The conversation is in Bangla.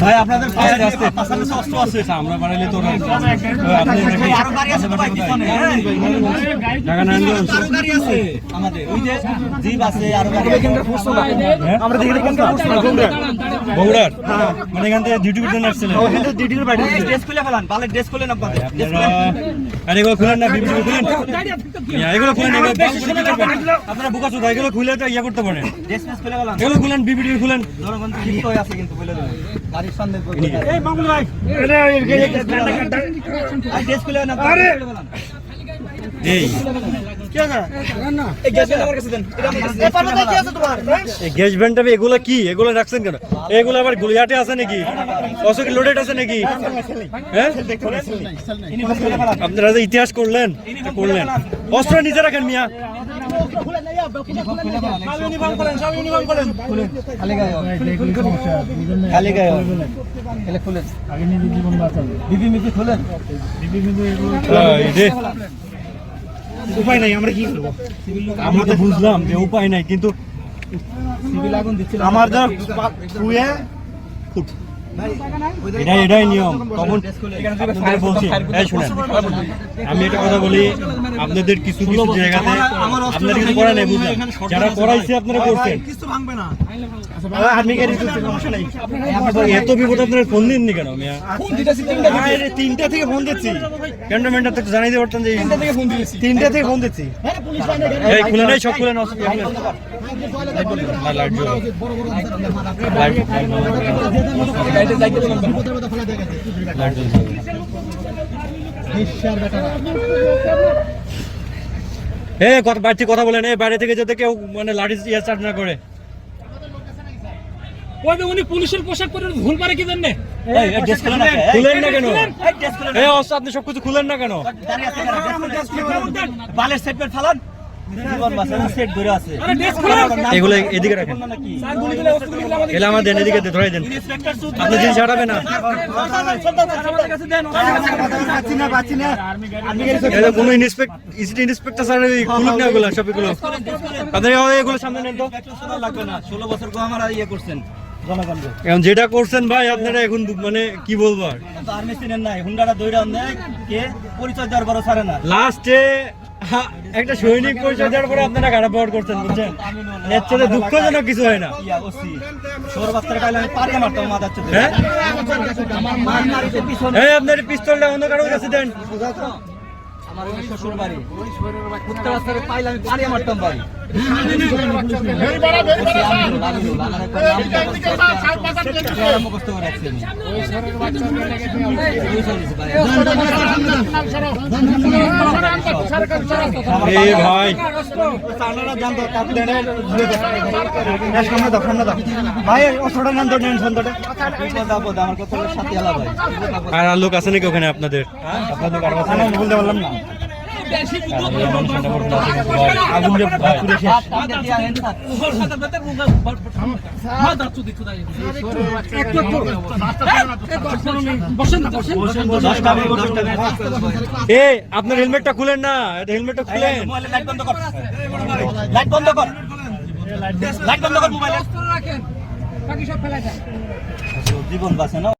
ভাই আপনাদের পাশে আসতে পাশাপাশি অস্ত্র আছে। আমরা বাড়াইলে তো ওরা- আপনি নাকি- ঢাকা আছে আমাদের ওই যে জিপ আছে আরও হ্যাঁ? আমরা দেখে দেখে বগুড়ার? মানে এখান থেকে ডিউটি করতে আসছিলেন? ডিউটির বাইরে ড্রেস খুলে ফেলান বালের ড্রেস খুলে না আপনাদের আপনারা আর এগুলো খুলেন না বিবি খুলেন এগুলো খুলেন এগুলো করে আপনারা বোকা চোদা এগুলো খুলে তো ইয়া করতে পারেন। ড্রেস মেস খুলে ফেলান। এগুলো খুলেন বিবিটি খুলেন। জনগণ ক্ষিপ্ত হয়ে আছে কিন্তু বলে দেবেন গাড়ির সামনে এই মামুন ভাই। ড্রেস খুলে না আরে! এই। গ্যাস আমার কাছে দেন এটা আমার কাছে দেন। কি আছে তোমার? এই গ্যাস ভ্যানটা এগুলো কি? এগুলো রাখছেন কেন? এগুলো আবার গুলিয়াটে আছে নাকি? অশোক লোডেড আছে নাকি? হ্যাঁ? আপনারা যে ইতিহাস করলেন করলেন। অস্ত্র নিচে রাখেন মিয়া। খালি গায়ে খালি গায়ে এলে খুলেন উপায় নাই আমরা কি করব? আমরা তো বুঝলাম যে উপায় নাই কিন্তু সিভিল আগুন দিচ্ছিল। আমার যা শুয়ে এটাই এটাই নিয়ম। আপনাদের বলছি এই শুনেন আমি একটা কথা বলি আপনাদের কিছু কিছু জায়গাতে আপনাদের কিছু করা নেই বুঝলেন? যারা করাইছে আপনারা করছেন। না। এত বিপদ আপনারা ফোন দিননি কেন মিয়া? ফোন দিতেছি তিনটা থেকে ফোন দিচ্ছি। ক্যান্টনমেন্টটা তো জানাই দিয়ে পারতাম যে থেকে ফোন দিয়েছি। তিনটা থেকে ফোন দিচ্ছি। এই খুলে নাই সব খুলে নাও যাইতে এ কথা বাড়তি কথা বলেন। এই বাইরে থেকে যাতে কেউ মানে লাঠি ইয়ে স্টার্ট না করে। উনি পুলিশের পোশাক পরে ভুল পারে কি জন্য এই ড্রেস খুলে না খুলেন না কেন? এই খুলে আপনি সবকিছু খুলেন না কেন? বালের সেট পেট ফালান। এগুলো এদিকে রাখেন। আমার দেন এদিকে ধরে দেন। আপনি জিনিস হারাবে না। কোনো ইন্সপেক্ট ইসিটি ইন্সপেক্টর স্যার খুলুক না এগুলো সবগুলো। আপনার এগুলো সামনে নেন তো। লাগবে না। ষোলো বছর গো আমার ইয়ে করছেন এখন যেটা করছেন ভাই আপনারা এখন মানে কি বলব আর? আর্মি চিনেন নাই। হুন্ডাটা কে? পরিচয় দেওয়ার বড় ছাড়ে না। লাস্টে একটা সৈনিক পরিচয় দেওয়ার পরে আপনারা খারাপ ব্যবহার করছেন, বুঝছেন? এর চেয়ে দুঃখজনক কিছু হয় না। হ্যাঁ? আপনার পিস্তলটা অন্য কারোর কাছে দেন। আমার শ্বশুর বাড়ি পাইলে আমি মারতাম আর লোক আছে নাকি ওখানে আপনাদের আপনাদের বলতে পারলাম না আগুন যে এ আপনার হেলমেটটা খুলেন না হেলমেটটা খুলেন। লাইট বন্ধ কর। লাইট বন্ধ কর লাইট বন্ধ কর মোবাইলে। রাখেন বাকি সব ফেলা যায় জীবন বাঁচে না